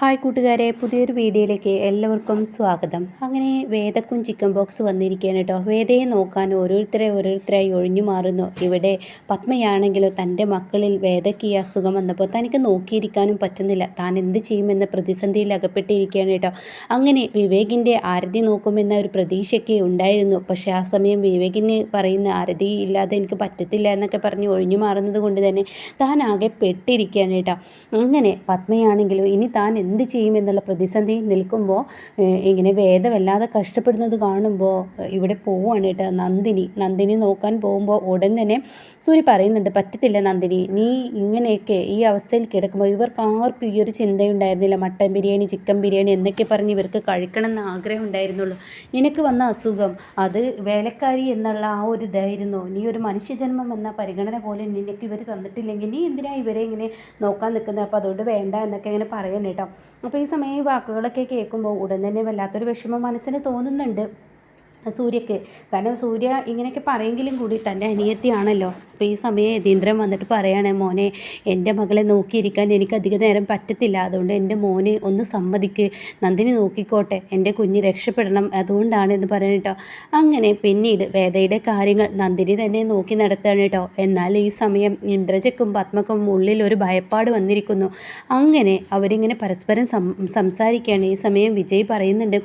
Hi കൂട്ടുകാരെ പുതിയൊരു വീഡിയോയിലേക്ക് എല്ലാവർക്കും സ്വാഗതം. അങ്ങനെ വേദക്കും ചിക്കൻ ബോക്സ് വന്നിരിക്കുകയാണ് കേട്ടോ വേദയെ നോക്കാൻ ഓരോരുത്തരെ ഓരോരുത്തരായി ഒഴിഞ്ഞു മാറുന്നു. ഇവിടെ പത്മയാണെങ്കിലോ തന്റെ മക്കളിൽ വേദയ്ക്ക് ഈ അസുഖം വന്നപ്പോൾ തനിക്ക് നോക്കിയിരിക്കാനും പറ്റുന്നില്ല. താൻ എന്ത് ചെയ്യുമെന്ന പ്രതിസന്ധിയിൽ അകപ്പെട്ടിരിക്കുകയാണ് കേട്ടോ അങ്ങനെ വിവേകിന്റെ ആരതി നോക്കുമെന്ന ഒരു പ്രതീക്ഷയ്ക്ക് ഉണ്ടായിരുന്നു. പക്ഷേ ആ സമയം വിവേകിന് പറയുന്ന ആരതി ഇല്ലാതെ എനിക്ക് പറ്റത്തില്ല എന്നൊക്കെ പറഞ്ഞ് ഒഴിഞ്ഞു മാറുന്നത് കൊണ്ട് തന്നെ താൻ ആകെ പെട്ടിരിക്കുകയാണ് കേട്ടോ അങ്ങനെ പത്മയാണെങ്കിലോ ഇനി താൻ എന്ത് ചെയ്യുമെന്നുള്ള പ്രതിസന്ധി നിൽക്കുമ്പോൾ ഇങ്ങനെ വേദവല്ലാതെ കഷ്ടപ്പെടുന്നത് കാണുമ്പോൾ ഇവിടെ പോവുകയാണ് കേട്ടോ നന്ദിനി. നന്ദിനി നോക്കാൻ പോകുമ്പോൾ ഉടൻ തന്നെ സൂര്യ പറയുന്നുണ്ട് പറ്റത്തില്ല നന്ദിനി നീ ഇങ്ങനെയൊക്കെ ഈ അവസ്ഥയിൽ കിടക്കുമ്പോൾ ഇവർക്ക് ആർക്കും ഈ ഒരു ചിന്തയുണ്ടായിരുന്നില്ല. മട്ടൻ ബിരിയാണി ചിക്കൻ ബിരിയാണി എന്നൊക്കെ പറഞ്ഞ് ഇവർക്ക് കഴിക്കണം എന്ന് ആഗ്രഹം ഉണ്ടായിരുന്നുള്ളൂ. നിനക്ക് വന്ന അസുഖം അത് വേലക്കാരി എന്നുള്ള ആ ഒരു ഇതായിരുന്നു. നീ ഒരു മനുഷ്യജന്മം എന്ന പരിഗണന പോലെ നിനക്ക് ഇവർ തന്നിട്ടില്ലെങ്കിൽ നീ എന്തിനാ ഇവരെ ഇങ്ങനെ നോക്കാൻ നിൽക്കുന്നത്? അപ്പോൾ അതുകൊണ്ട് വേണ്ട എന്നൊക്കെ ഇങ്ങനെ പറയാൻ കേട്ടോ. അപ്പോൾ ഈ സമയം ഈ വാക്കുകളൊക്കെ കേൾക്കുമ്പോൾ ഉടൻ തന്നെ വല്ലാത്തൊരു വിഷമം മനസ്സിന് തോന്നുന്നുണ്ട്. സൂര്യക്ക്. കാരണം സൂര്യ ഇങ്ങനെയൊക്കെ പറയെങ്കിലും കൂടി തന്റെ അനിയത്തിയാണല്ലോ. അപ്പോൾ ഈ സമയം യതീന്ദ്രൻ വന്നിട്ട് പറയണേ മോനെ എന്റെ മകളെ നോക്കിയിരിക്കാൻ എനിക്ക് അധിക നേരം പറ്റത്തില്ല. അതുകൊണ്ട് എന്റെ മോനെ ഒന്ന് സമ്മതിക്ക്. നന്ദിനി നോക്കിക്കോട്ടെ. എന്റെ കുഞ്ഞ് രക്ഷപ്പെടണം. അതുകൊണ്ടാണ് എന്ന് പറയുന്നത് കേട്ടോ. അങ്ങനെ പിന്നീട് വേദയുടെ കാര്യങ്ങൾ നന്ദിനി തന്നെ നോക്കി നടത്തുകയാണ് കേട്ടോ. എന്നാൽ ഈ സമയം ഇന്ദ്രജക്കും പത്മക്കും ഉള്ളിൽ ഒരു ഭയപ്പാട് വന്നിരിക്കുന്നു. അങ്ങനെ അവരിങ്ങനെ പരസ്പരം സംസാരിക്കുകയാണ്. ഈ സമയം വിജയ് പറയുന്നുണ്ട്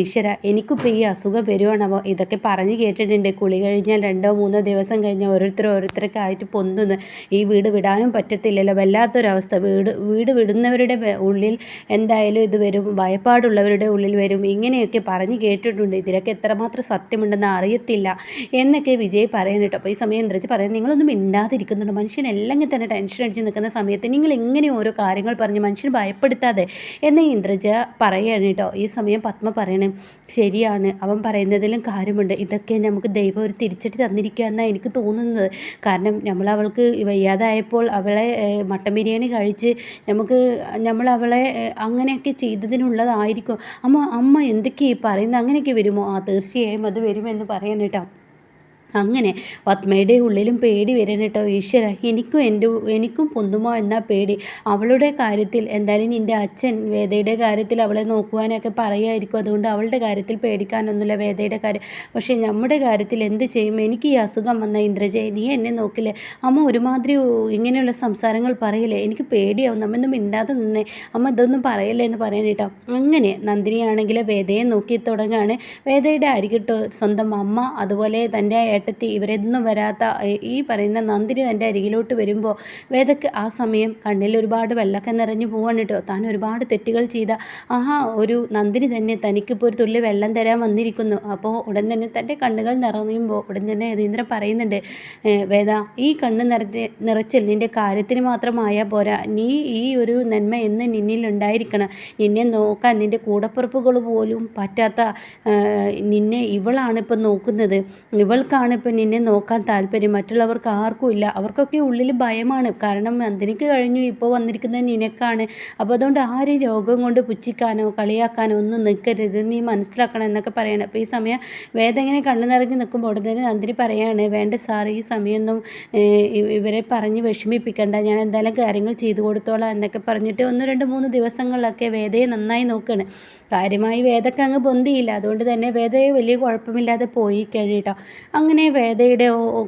ഈശ്വര എനിക്കിപ്പോൾ ഈ അസുഖം വരുവാണോ. ഇതൊക്കെ പറഞ്ഞു കേട്ടിട്ടുണ്ട്. കുളി കഴിഞ്ഞാൽ രണ്ടോ മൂന്നോ ദിവസം കഴിഞ്ഞാൽ ഓരോരുത്തർ ഓരോരുത്തരൊക്കെ ആയിട്ട് പൊന്തുന്നു. ഈ വീട് വിടാനും പറ്റത്തില്ലല്ലോ. വല്ലാത്തൊരവസ്ഥ. വീട് വീട് വിടുന്നവരുടെ ഉള്ളിൽ എന്തായാലും ഇത് വരും. ഭയപ്പാടുള്ളവരുടെ ഉള്ളിൽ വരും. ഇങ്ങനെയൊക്കെ പറഞ്ഞ് കേട്ടിട്ടുണ്ട്. ഇതിലൊക്കെ എത്രമാത്രം സത്യമുണ്ടെന്ന് അറിയത്തില്ല. എന്നൊക്കെ വിജയ് പറയുന്നു കേട്ടോ. അപ്പോൾ ഈ സമയം ഇന്ദ്രജ് പറയുന്നത് നിങ്ങളൊന്നും മിണ്ടാതിരിക്കുന്നുണ്ട്? മനുഷ്യൻ അല്ലെങ്കിൽ തന്നെ ടെൻഷൻ അടിച്ച് നിൽക്കുന്ന സമയത്ത് നിങ്ങൾ എങ്ങനെ ഓരോ കാര്യങ്ങൾ പറഞ്ഞ് മനുഷ്യനെ ഭയപ്പെടുത്താതെ. എന്ന് ഇന്ദ്രജ പറയുകയാണ് കേട്ടോ. ഈ സമയം പത്മ പറയണേ. ശരിയാണ്. അവൻ പറയുന്നതിലും കാര്യമുണ്ട് ഇതൊക്കെ നമുക്ക് ദൈവം ഒരു തിരിച്ചടി തന്നിരിക്കുക എന്നാണ് എനിക്ക് തോന്നുന്നത്. കാരണം നമ്മൾ അവൾക്ക് വയ്യാതായപ്പോൾ അവളെ മട്ടൻ ബിരിയാണി കഴിച്ച് നമുക്ക് നമ്മൾ അവളെ അങ്ങനെയൊക്കെ ചെയ്തതിനുള്ളതായിരിക്കും. അമ്മ അമ്മ എന്തൊക്കെയാണ് ഈ പറയുന്നത്? അങ്ങനെയൊക്കെ വരുമോ? ആ തീർച്ചയായും അത് വരുമെന്ന് പറയാൻ കേട്ടോ. അങ്ങനെ പത്മയുടെ ഉള്ളിലും പേടി വരണം കേട്ടോ ഈശ്വര എനിക്കും എന്റെ എനിക്കും പൊന്തുമോ എന്ന പേടി. അവളുടെ കാര്യത്തിൽ എന്തായാലും നിന്റെ അച്ഛൻ വേദയുടെ കാര്യത്തിൽ അവളെ നോക്കുവാനൊക്കെ പറയുമായിരിക്കും അതുകൊണ്ട് അവളുടെ കാര്യത്തിൽ പേടിക്കാനൊന്നുമില്ല വേദയുടെ കാര്യം. പക്ഷേ നമ്മുടെ കാര്യത്തിൽ എന്ത് ചെയ്യും? എനിക്ക് ഈ അസുഖം വന്ന ഇന്ദ്രജയ നീ എന്നെ നോക്കില്ലേ? അമ്മ ഒരുമാതിരി ഇങ്ങനെയുള്ള സംസാരങ്ങൾ പറയില്ലേ? എനിക്ക് പേടിയാവും. നമ്മൊന്നും മിണ്ടാതെ നിന്നേ. അമ്മ ഇതൊന്നും പറയല്ലേ എന്ന് പറയാൻ കേട്ടോ. അങ്ങനെ നന്ദിനിയാണെങ്കിൽ വേദയെ നോക്കി തുടങ്ങാണ്. വേദയുടെ അരികിട്ടോ സ്വന്തം അമ്മ അതുപോലെ തന്റെ ഏട്ടത്തി ഇവരെന്നും വരാത്ത ഈ പറയുന്ന നന്ദിനി തന്റെ അരികിലോട്ട് വരുമ്പോൾ വേദക്ക് ആ സമയം കണ്ണിൽ ഒരുപാട് വെള്ളമൊക്കെ നിറഞ്ഞു പോവാണ് കേട്ടോ. താൻ ഒരുപാട് തെറ്റുകൾ ചെയ്ത ആ ഒരു നന്ദിനി തന്നെ തനിക്കിപ്പോൾ ഒരു തുള്ളി വെള്ളം തരാൻ വന്നിരിക്കുന്നു. അപ്പോൾ ഉടൻ തന്നെ തന്റെ കണ്ണുകൾ നിറയുമ്പോൾ ഉടൻ തന്നെ യതീന്ദ്രൻ പറയുന്നുണ്ട് വേദ ഈ കണ്ണ് നിറഞ്ഞ നിറച്ചിൽ നിന്റെ കാര്യത്തിന് മാത്രമായാൽ പോരാ. നീ ഈ ഒരു നന്മ എന്ന് നിന്നിൽ ഉണ്ടായിരിക്കണം. നിന്നെ നോക്കാൻ നിന്റെ കൂടപ്പുറപ്പുകൾ പോലും പറ്റാത്ത നിന്നെ ഇവളാണ് ഇപ്പം നോക്കുന്നത്. ഇവൾക്കാണ് ആർക്കാണ് ഇപ്പം നിന്നെ നോക്കാൻ താല്പര്യം. മറ്റുള്ളവർക്ക് ആർക്കും ഇല്ല. അവർക്കൊക്കെ ഉള്ളിൽ ഭയമാണ്. കാരണം നന്ദിനിക്ക് കഴിഞ്ഞു. ഇപ്പോൾ വന്നിരിക്കുന്നത് നിനക്കാണ്. അപ്പോൾ അതുകൊണ്ട് ആരും രോഗം കൊണ്ട് പുച്ഛിക്കാനോ കളിയാക്കാനോ ഒന്നും നിൽക്കരുത്. നീ മനസ്സിലാക്കണം എന്നൊക്കെ പറയണം. അപ്പോൾ ഈ സമയം വേദം ഇങ്ങനെ കണ്ണു നിറഞ്ഞ് നിൽക്കുമ്പോൾ ഉടനെ നന്ദിനി പറയാണ് വേണ്ട സാർ ഈ സമയമൊന്നും ഇവരെ പറഞ്ഞ് വിഷമിപ്പിക്കണ്ട. ഞാൻ എന്തായാലും കാര്യങ്ങൾ ചെയ്തു കൊടുത്തോളാം എന്നൊക്കെ പറഞ്ഞിട്ട് ഒന്ന് രണ്ട് മൂന്ന് ദിവസങ്ങളിലൊക്കെ വേദയെ നന്നായി നോക്കുകയാണ് കാര്യമായി വേദക്ക് അങ്ങ് പൊന്തിയില്ല അതുകൊണ്ട് തന്നെ വേദയെ വലിയ കുഴപ്പമില്ലാതെ പോയി കഴിയട്ടോ. അങ്ങനെ അങ്ങനെ വേദയുടെ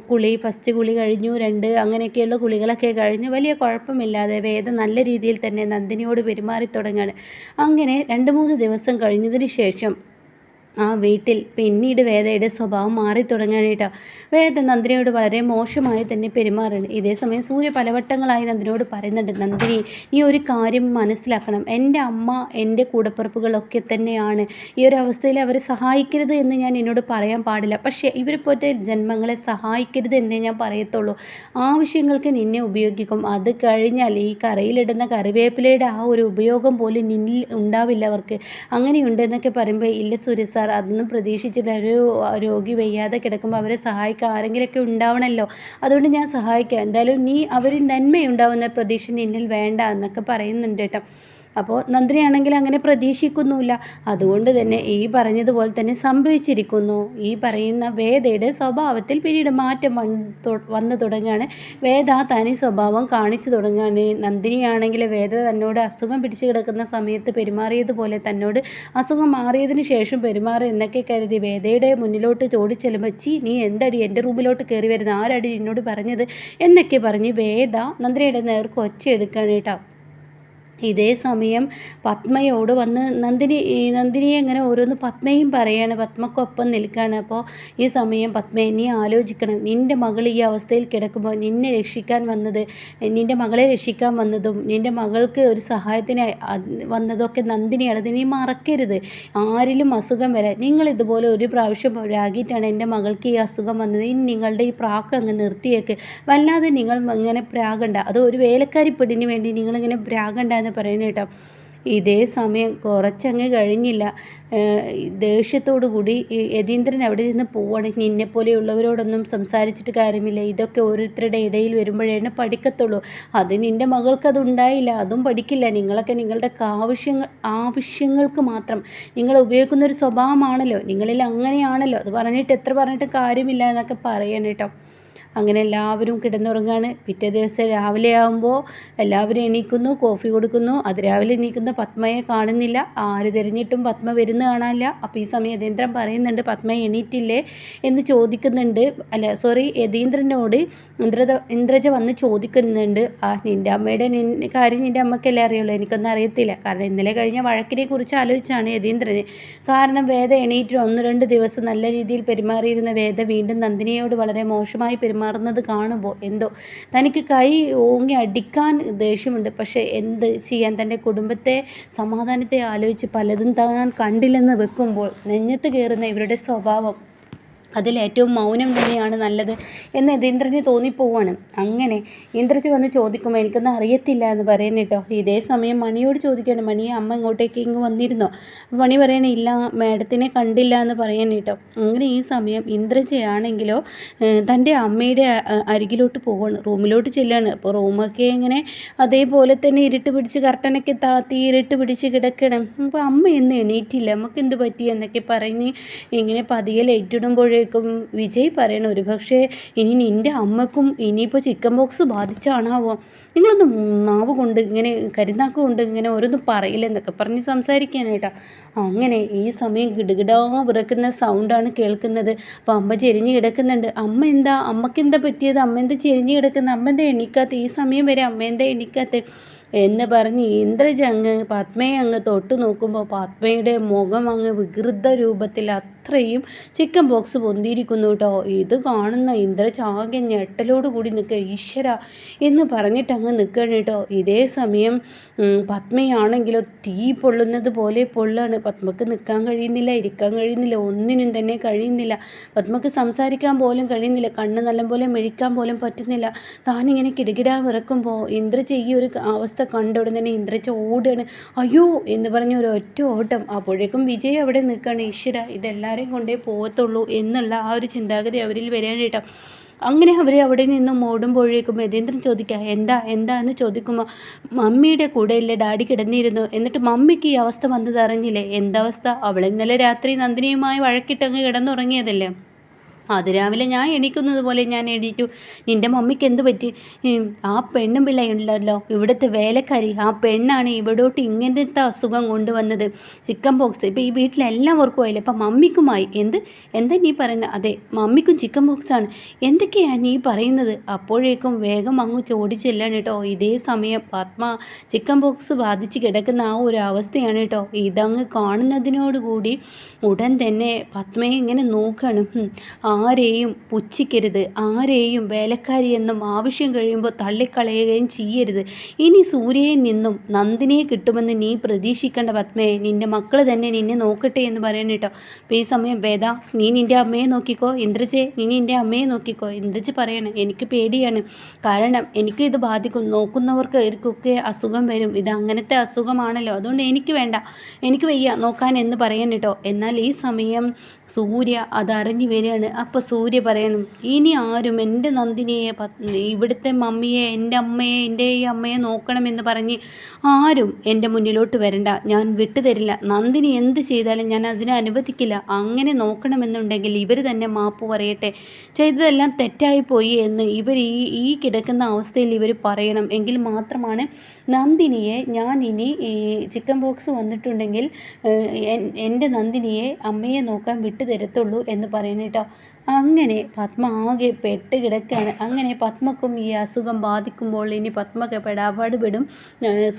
കുളി ഫസ്റ്റ് കുളി കഴിഞ്ഞു രണ്ട് അങ്ങനെയൊക്കെയുള്ള കുളികളൊക്കെ കഴിഞ്ഞു. വലിയ കുഴപ്പമില്ലാതെ വേദ നല്ല രീതിയിൽ തന്നെ നന്ദിനിയോട് പെരുമാറി തുടങ്ങുകയാണ് അങ്ങനെ രണ്ട് മൂന്ന് ദിവസം കഴിഞ്ഞതിന് ശേഷം ആ വീട്ടിൽ പിന്നീട് വേദയുടെ സ്വഭാവം മാറി തുടങ്ങാനായിട്ടോ വേദ നന്ദിനിയോട് വളരെ മോശമായി തന്നെ പെരുമാറുന്നു ഇതേസമയം സൂര്യ പലവട്ടങ്ങളായി നന്ദിനിയോട് പറയുന്നുണ്ട് നന്ദിനി ഈ ഒരു കാര്യം മനസ്സിലാക്കണം. എന്റെ അമ്മ എന്റെ കൂടപ്പുറപ്പുകളൊക്കെ തന്നെയാണ്. ഈ ഒരു അവസ്ഥയിൽ അവരെ സഹായിക്കരുത് എന്ന് ഞാൻ എന്നോട് പറയാൻ പാടില്ല. പക്ഷേ ഇവരെ ജന്മങ്ങളെ സഹായിക്കരുത് എന്നേ ഞാൻ പറയത്തുള്ളൂ. ആവശ്യങ്ങൾക്ക് നിന്നെ ഉപയോഗിക്കും. അത് കഴിഞ്ഞാൽ ഈ കറിയിലിടുന്ന കറിവേപ്പിലയുടെ ആ ഒരു ഉപയോഗം പോലും നിന്നിൽ ഉണ്ടാവില്ല അവർക്ക്. അങ്ങനെയുണ്ടെന്നൊക്കെ പറയുമ്പോൾ ഇല്ല സൂര്യ സാർ അതൊന്നും പ്രതീക്ഷിച്ചില്ല. ഒരു രോഗി വയ്യാതെ കിടക്കുമ്പോൾ അവരെ സഹായിക്കാൻ ആരെങ്കിലുമൊക്കെ ഉണ്ടാവണമല്ലോ അതുകൊണ്ട് ഞാൻ സഹായിക്കാം. എന്തായാലും നീ അവർ നന്മയുണ്ടാവുന്ന പ്രതീക്ഷ നിന്നിൽ വേണ്ട എന്നൊക്കെ പറയുന്നുണ്ട് കേട്ടോ. അപ്പോൾ നന്ദിനിയാണെങ്കിൽ അങ്ങനെ പ്രതീക്ഷിക്കുന്നുമില്ല. അതുകൊണ്ട് തന്നെ ഈ പറഞ്ഞതുപോലെ തന്നെ സംഭവിച്ചിരിക്കുന്നു. ഈ പറയുന്ന വേദയുടെ സ്വഭാവത്തിൽ പിന്നീട് മാറ്റം വന്നു തുടങ്ങുകയാണ്. വേദ തനി സ്വഭാവം കാണിച്ചു തുടങ്ങുകയാണ്. നന്ദിനിയാണെങ്കിൽ വേദ തന്നോട് അസുഖം പിടിച്ചു കിടക്കുന്ന സമയത്ത് പെരുമാറിയതുപോലെ തന്നോട് അസുഖം മാറിയതിന് ശേഷം പെരുമാറി എന്നൊക്കെ കരുതി വേദയുടെ മുന്നിലോട്ട് ചോടിച്ചെല്ലുമ്പോൾ ചി നീ എന്തടി എന്റെ റൂമിലോട്ട് കയറി വരുന്ന? ആരടി എന്നോട് പറഞ്ഞത്? എന്നൊക്കെ പറഞ്ഞ് വേദ നന്ദിനിയുടെ നേർക്ക് ഒച്ചയെടുക്കുകയാണ് കേട്ടോ. ഇതേ സമയം പത്മയോട് വന്ന് നന്ദിനി നന്ദിനിയെ അങ്ങനെ ഓരോന്ന് പത്മയും പറയാണ് പത്മക്കൊപ്പം നിൽക്കുകയാണ് അപ്പോൾ ഈ സമയം പത്മ നീ ആലോചിക്കണം. നിന്റെ മകൾ ഈ അവസ്ഥയിൽ കിടക്കുമ്പോൾ നിന്നെ രക്ഷിക്കാൻ വന്നത് നിന്റെ മകളെ രക്ഷിക്കാൻ വന്നതും നിന്റെ മകൾക്ക് ഒരു സഹായത്തിന് വന്നതൊക്കെ നന്ദിനിയാണ്. നീ മറക്കരുത്. ആരിലും അസുഖം വരാൻ നിങ്ങൾ ഇതുപോലെ ഒരു പ്രാവശ്യം രാഗിയിട്ടാണ് എന്റെ മകൾക്ക് ഈ അസുഖം വന്നത്. ഇനി നിങ്ങളുടെ ഈ പ്രാക്ക് അങ്ങ് നിർത്തിയേക്ക്. വല്ലാതെ നിങ്ങൾ ഇങ്ങനെ പ്രാഗണ്ട. അത് ഒരു വേലക്കാരി പെണ്ണിന് വേണ്ടി നിങ്ങളിങ്ങനെ പ്രാകണ്ട എന്ന് പറയുന്നത് കേട്ടോ. ഇതേ സമയം കുറച്ചങ്ങ് കഴിഞ്ഞില്ല. ദേഷ്യത്തോടു കൂടി യതീന്ദ്രൻ അവിടെ നിന്ന് പോവാണ്. നിന്നെപ്പോലെയുള്ളവരോടൊന്നും സംസാരിച്ചിട്ട് കാര്യമില്ല. ഇതൊക്കെ ഓരോരുത്തരുടെ ഇടയിൽ വരുമ്പോഴേ പഠിക്കത്തുള്ളൂ. അത് നിന്റെ മകൾക്കത് ഉണ്ടായില്ല. അതും പഠിക്കില്ല. നിങ്ങളൊക്കെ നിങ്ങളുടെ ആവശ്യങ്ങൾ ആവശ്യങ്ങൾക്ക് മാത്രം. നിങ്ങൾ ഉപയോഗിക്കുന്ന ഒരു സ്വഭാവമാണല്ലോ. നിങ്ങളിൽ അങ്ങനെയാണല്ലോ. അത് പറഞ്ഞിട്ട് എത്ര പറഞ്ഞിട്ട് കാര്യമില്ല എന്നൊക്കെ പറയാൻ കേട്ടോ. അങ്ങനെ എല്ലാവരും കിടന്നുറങ്ങാണ്. പിറ്റേ ദിവസം രാവിലെ ആകുമ്പോൾ എല്ലാവരും എണീക്കുന്നു കോഫി കൊടുക്കുന്നു. അത് രാവിലെ എണീക്കുന്ന പത്മയെ കാണുന്നില്ല. ആര് തിരഞ്ഞിട്ടും പത്മ വരുന്ന കാണാനില്ല. അപ്പോൾ ഈ സമയം യതീന്ദ്രൻ പറയുന്നുണ്ട് പത്മ എണീറ്റില്ലേ എന്ന് ചോദിക്കുന്നുണ്ട്. അല്ല സോറി യതീന്ദ്രനോട് ഇന്ദ്രജ ഇന്ദ്രജ വന്ന് ചോദിക്കുന്നുണ്ട്. ആ നിന്റെ അമ്മയുടെ കാര്യം നിന്റെ അമ്മക്കല്ലേ അറിയുള്ളൂ? എനിക്കൊന്നും അറിയത്തില്ല. കാരണം ഇന്നലെ കഴിഞ്ഞ വഴക്കിനെ കുറിച്ച് ആലോചിച്ചാണ് യതീന്ദ്രന് കാരണം വേദ എണീറ്റ് ഒന്ന് രണ്ട് ദിവസം നല്ല രീതിയിൽ പെരുമാറിയിരുന്ന വേദ വീണ്ടും നന്ദിനിയോട് വളരെ മോശമായി പെരുമാറി പെരുമാറുന്നത് കാണുമ്പോൾ എന്തോ തനിക്ക് കൈ ഓങ്ങി അടിക്കാൻ ദേഷ്യമുണ്ട്. പക്ഷേ എന്ത് ചെയ്യാൻ തന്റെ കുടുംബത്തെ സമാധാനത്തെ ആലോചിച്ച് പലതും താൻ കണ്ടില്ലെന്ന് വെക്കുമ്പോൾ നെഞ്ഞത്ത് കയറുന്ന ഇവരുടെ സ്വഭാവം അതിലേറ്റവും മൗനം തന്നെയാണ് നല്ലത് എന്ന് യതീന്ദ്രന് തോന്നിപ്പോവാണ്. അങ്ങനെ ഇന്ദ്രജി വന്ന് ചോദിക്കുമ്പോൾ എനിക്കൊന്നും അറിയത്തില്ല എന്ന് പറയുന്നു കേട്ടോ. ഇതേ സമയം മണിയോട് ചോദിക്കുകയാണ് മണിയെ അമ്മ ഇങ്ങോട്ടേക്ക് ഇങ്ങ് വന്നിരുന്നോ? മണി പറയണ ഇല്ല മാഡത്തിനെ കണ്ടില്ല എന്ന് പറയാൻ കേട്ടോ. അങ്ങനെ ഈ സമയം ഇന്ദ്രജയാണെങ്കിലോ തന്റെ അമ്മയുടെ അരികിലോട്ട് പോവാണ് റൂമിലോട്ട് ചെല്ലുകയാണ് അപ്പോൾ റൂമൊക്കെ ഇങ്ങനെ അതേപോലെ തന്നെ ഇരുട്ട് പിടിച്ച് കർട്ടനൊക്കെ താത്തി ഇരുട്ട് പിടിച്ച് കിടക്കണം. അപ്പോൾ അമ്മ എന്ന് എണീറ്റില്ല നമുക്ക് എന്ത് പറ്റി? എന്നൊക്കെ പറഞ്ഞ് ഇങ്ങനെ പതിയെ ലൈറ്റ് ഇടുമ്പോഴേ അപ്പോഴേക്കും വിജയ് പറയണം ഒരു പക്ഷേ ഇനി നിന്റെ അമ്മക്കും ഇനിയിപ്പോൾ ചിക്കൻ ബോക്സ് ബാധിച്ചാണാവോ? നിങ്ങളൊന്ന് നാവ് കൊണ്ട് ഇങ്ങനെ കരുന്നാക്ക് കൊണ്ട് ഇങ്ങനെ ഓരോന്നും പറയില്ലെന്നൊക്കെ പറഞ്ഞ് സംസാരിക്കാനായിട്ടാ. അങ്ങനെ ഈ സമയം ഗിടുകിടാ വിറക്കുന്ന സൗണ്ടാണ് കേൾക്കുന്നത്. അപ്പോൾ അമ്മ ചെരിഞ്ഞ് കിടക്കുന്നുണ്ട്. അമ്മ എന്താ? അമ്മയ്ക്ക് എന്താ പറ്റിയത്? അമ്മ എന്താ ചെരിഞ്ഞ് കിടക്കുന്നത് അമ്മ എന്താ എണീക്കാത്ത? ഈ സമയം വരെ അമ്മ എന്താ എണീക്കാത്ത? എന്ന് പറഞ്ഞ് ഇന്ദ്രജ് അങ്ങ് പത്മയെ അങ്ങ് തൊട്ട് നോക്കുമ്പോൾ പത്മയുടെ മുഖം അങ്ങ് വികൃത രൂപത്തിൽ അത്രയും ചിക്കൻ ബോക്സ് പൊന്തിയിരിക്കുന്നു കേട്ടോ. ഇത് കാണുന്ന ഇന്ദ്രചാകെ ഞെട്ടലോട് കൂടി നിൽക്കുക. ഈശ്വര എന്ന് പറഞ്ഞിട്ട് അങ്ങ് നിൽക്കണം കേട്ടോ. ഇതേ സമയം പത്മയാണെങ്കിലോ തീ പൊള്ളുന്നത് പോലെ പൊള്ളാണ്. പത്മക്ക് നിൽക്കാൻ കഴിയുന്നില്ല ഇരിക്കാൻ കഴിയുന്നില്ല ഒന്നിനും തന്നെ കഴിയുന്നില്ല. പത്മക്ക് സംസാരിക്കാൻ പോലും കഴിയുന്നില്ല കണ്ണ് നല്ലപോലെ മെഴിക്കാൻ പോലും പറ്റുന്നില്ല. താനിങ്ങനെ കിടുകിടാ വിറക്കുമ്പോൾ ഇന്ദ്രജ ഈ ഒരു അവസ്ഥ കണ്ട ഉടൻ തന്നെ ഇന്ദ്രജ ഓടുകയാണ് അയ്യോ എന്ന് പറഞ്ഞ ഒരു ഒറ്റ ഓട്ടം. അപ്പോഴേക്കും വിജയ് അവിടെ നിൽക്കുകയാണ്. ഈശ്വര ഇതെല്ലാവരെയും കൊണ്ടേ പോകത്തുള്ളൂ എന്നുള്ള ആ ഒരു ചിന്താഗതി അവരിൽ വരാനായിട്ടോ അങ്ങനെ അവർ അവിടെ നിന്നും ഓടുമ്പോഴേക്കും യതേന്ദ്രൻ ചോദിക്കുക എന്താ എന്താ? എന്ന് ചോദിക്കുമ്പോൾ മമ്മിയുടെ കൂടെയല്ലേ ഡാഡി കിടന്നിരുന്നു. എന്നിട്ട് മമ്മിക്ക് ഈ അവസ്ഥ വന്നത് അറിഞ്ഞില്ലേ? എന്തവസ്ഥ അവൾ ഇന്നലെ രാത്രി നന്ദിനിയുമായി വഴക്കിട്ടങ്ങ് കിടന്നുറങ്ങിയതല്ലേ? അതിരാവിലെ ഞാൻ എണീക്കുന്നത് പോലെ ഞാൻ എണീറ്റു. നിന്റെ മമ്മിക്ക് എന്ത് പറ്റി? ആ പെണ്ണും പിള്ളയുണ്ടല്ലോ ഇവിടുത്തെ വേലക്കാരി ആ പെണ്ണാണ് ഇവിടോട്ട് ഇങ്ങനത്തെ അസുഖം കൊണ്ടുവന്നത്. ചിക്കൻ പോക്സ് ഇപ്പോൾ ഈ വീട്ടിലെല്ലാവർക്കും ആയില്ലേ? അപ്പം മമ്മിക്കുമായി എന്ത് എന്താ നീ പറയുന്നത് അതെ മമ്മിക്കും ചിക്കൻ ബോക്സാണ് എന്തൊക്കെയാണ് നീ പറയുന്നത്? അപ്പോഴേക്കും വേഗം അങ്ങ് ചോടിച്ചെല്ലാണ് കേട്ടോ ഇതേ സമയം പത്മ ചിക്കൻ ബോക്സ് ബാധിച്ച് കിടക്കുന്ന ആ ഒരു അവസ്ഥയാണ് കേട്ടോ ഇതങ്ങ് കാണുന്നതിനോടുകൂടി ഉടൻ തന്നെ പത്മയെ ഇങ്ങനെ നോക്കണം. ആരെയും പുച്ഛിക്കരുത് ആരെയും വേലക്കാരിയെന്നും ആവശ്യം കഴിയുമ്പോൾ തള്ളിക്കളയുകയും ചെയ്യരുത്. ഇനി സൂര്യയിൽ നിന്നും നന്ദിനിയെ കിട്ടുമെന്ന് നീ പ്രതീക്ഷിക്കേണ്ട പത്മയെ നിന്റെ മക്കൾ തന്നെ നിന്നെ നോക്കട്ടെ എന്ന് പറയുന്നു കേട്ടോ. അപ്പോൾ ഈ സമയം വേദ നീ നിന്റെ അമ്മയെ നോക്കിക്കോ. ഇന്ദ്രജെ നീ നിന്റെ അമ്മയെ നോക്കിക്കോ. ഇന്ദ്രജ് പറയണം എനിക്ക് പേടിയാണ്. കാരണം എനിക്ക് ഇത് ബാധിക്കും നോക്കുന്നവർക്ക് ഇവർക്കൊക്കെ അസുഖം വരും. ഇത് അങ്ങനത്തെ അസുഖമാണല്ലോ അതുകൊണ്ട് എനിക്ക് വേണ്ട എനിക്ക് വയ്യ നോക്കാൻ എന്ന് പറയാൻ കേട്ടോ. എന്നാൽ ഈ സമയം സൂര്യ അതറിഞ്ഞു വരികയാണ്. അപ്പോൾ സൂര്യ പറയുന്നു ഇനി ആരും എന്റെ നന്ദിനിയെ ഇവിടുത്തെ മമ്മിയെ എന്റെ അമ്മയെ എന്റെ ഈ അമ്മയെ നോക്കണമെന്ന് പറഞ്ഞ് ആരും എന്റെ മുന്നിലോട്ട് വരണ്ട. ഞാൻ വിട്ടുതരില്ല നന്ദിനി എന്ത് ചെയ്താലും ഞാൻ അതിനെ അനുവദിക്കില്ല. അങ്ങനെ നോക്കണമെന്നുണ്ടെങ്കിൽ ഇവർ തന്നെ മാപ്പ് പറയട്ടെ. ചെയ്തതെല്ലാം തെറ്റായിപ്പോയി എന്ന് ഇവർ ഈ ഈ കിടക്കുന്ന അവസ്ഥയിൽ ഇവർ പറയണം. എങ്കിൽ മാത്രമാണ് നന്ദിനിയെ ഞാൻ ഇനി ചിക്കൻ ബോക്സ് വന്നിട്ടുണ്ടെങ്കിൽ എന്റെ നന്ദിനിയെ അമ്മയെ നോക്കാൻ വിട്ടു തരത്തുള്ളൂ എന്ന് പറയുന്നത് കേട്ടോ. അങ്ങനെ പത്മ ആകെ പെട്ട് കിടക്കുകയാണ് അങ്ങനെ പത്മക്കും ഈ അസുഖം ബാധിക്കുമ്പോൾ ഇനി പത്മക്ക് പെടാപാട് പെടും.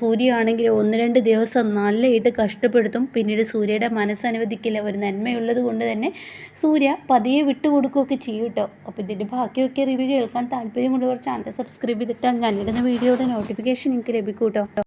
സൂര്യ ആണെങ്കിൽ ഒന്ന് രണ്ട് ദിവസം നല്ലയിട്ട് കഷ്ടപ്പെടുത്തും. പിന്നീട് സൂര്യയുടെ മനസ്സനുവദിക്കില്ല ഒരു നന്മയുള്ളത് കൊണ്ട് തന്നെ സൂര്യ പതിയെ വിട്ടുകൊടുക്കുകയൊക്കെ ചെയ്യും കേട്ടോ അപ്പോൾ ഇതിന്റെ ബാക്കിയൊക്കെ റിവ്യൂ കേൾക്കാൻ താല്പര്യമുള്ളവർ ചാനൽ സബ്സ്ക്രൈബ് ചെയ്തിട്ടാൽ ഞാനിടുന്ന വീഡിയോയുടെ നോട്ടിഫിക്കേഷൻ എനിക്ക് ലഭിക്കും കേട്ടോ